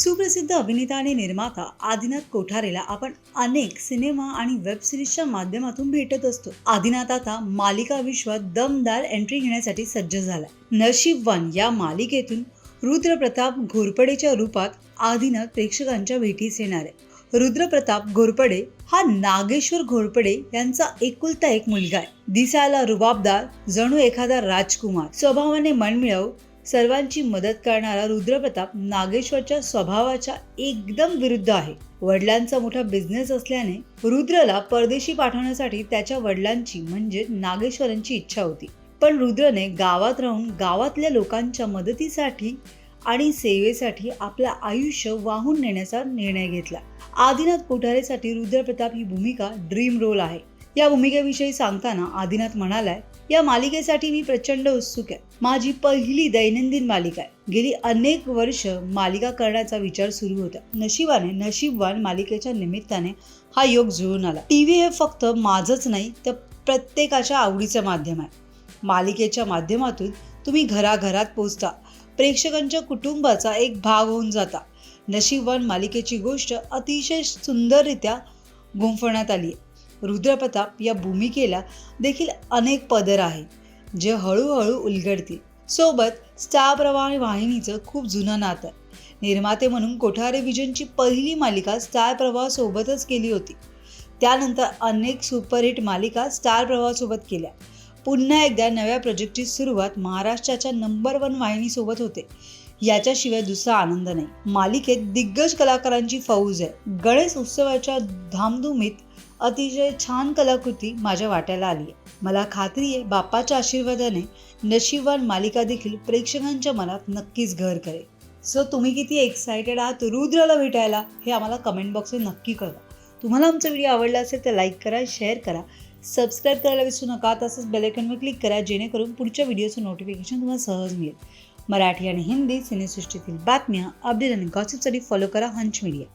सुप्रसिद्ध अभिनेता आणि निर्माता आदिनाथ कोठारेला आपण अनेक सिनेमा आणि वेब सिरीजच्या माध्यमातून भेटत असतो. आदिनाथ आता मालिका विश्वात दमदार एंट्री घेण्यासाठी सज्ज झाला नशीबवान या मालिकेतून रुद्रप्रताप घोरपडेच्या रूपात आदिनाथ प्रेक्षकांच्या भेटीस येणार आहे. रुद्रप्रताप घोरपडे हा नागेश्वर घोरपडे यांचा एकुलता एक मुलगा आहे. दिसायला रुबाबदार जणू एखादा राजकुमार. स्वभावाने मनमिळव सर्वांची मदत करणारा रुद्रप्रताप नागेश्वरच्या स्वभावाच्या एकदम विरुद्ध आहे. वडिलांचा मोठा बिझनेस असल्याने रुद्रला परदेशी पाठवण्यासाठी त्याच्या वडिलांची म्हणजे नागेश्वरांची इच्छा होती. पण रुद्रने गावात राहून गावातल्या लोकांच्या मदतीसाठी आणि सेवेसाठी आपलं आयुष्य वाहून नेण्याचा निर्णय घेतला. आदिनाथ कोठारेसाठी रुद्रप्रताप ही भूमिका ड्रीम रोल आहे. या भूमिकेविषयी सांगताना आदिनाथ म्हणालाय या मालिकेसाठी मी प्रचंड उत्सुक आहे. माझी पहिली दैनंदिन मालिका आहे. गेली अनेक वर्ष मालिका करण्याचा विचार सुरू होता. नशिबाने नशीबवान मालिकेच्या निमित्ताने हा योग जुळून आला. टी व्ही हे फक्त माझंच नाही तर प्रत्येकाच्या आवडीचं माध्यम आहे. मालिकेच्या माध्यमातून तुम्ही घराघरात पोचता. प्रेक्षकांच्या कुटुंबाचा एक भाग होऊन जाता. नशीबवान मालिकेची गोष्ट अतिशय सुंदररित्या गुंफवण्यात आली आहे रुद्रप्रताप या भूमिकेला देखील अनेक पदर आहेत जे हळूहळू उलगडतील. सोबत स्टार प्रवाह वाहिनीचं खूप जुनं नातं. आहे निर्माते म्हणून कोठारे विजनची पहिली मालिका स्टार प्रवाह सोबतच केली होती. त्यानंतर अनेक सुपरहिट मालिका स्टार प्रवाहासोबत केल्या. पुन्हा एकदा नव्या प्रोजेक्टची सुरुवात महाराष्ट्राच्या नंबर वन वाहिनीसोबत होते. याच्याशिवाय दुसरा आनंद नाही. मालिकेत दिग्गज कलाकारांची फौज आहे. गणेश उत्सवाच्या धामधुमीत अतिशय छान कलाकृती माझ्या वाट्याला आली आहे. मला खात्री आहे बाप्पाच्या आशीर्वादाने नशीबवान मालिका देखील प्रेक्षकांच्या मनात नक्कीच घर करेल. सो तुम्ही किती एक्सायटेड आहात रुद्राला भेटायला हे आम्हाला कमेंट बॉक्समध्ये नक्की कळवा. तुम्हाला आमचा व्हिडिओ आवडला असेल तर लाईक करा शेअर करा. सबस्क्राईब करायला विसरू नका तसंच बेलायकनवर क्लिक करा जेणेकरून पुढच्या व्हिडिओचं नोटिफिकेशन तुम्हाला सहज मिळेल. मराठी आणि हिंदी सिनेसृष्टीतील बातम्या अपडेट आणि गॉसिपसाठी फॉलो करा हंच मीडिया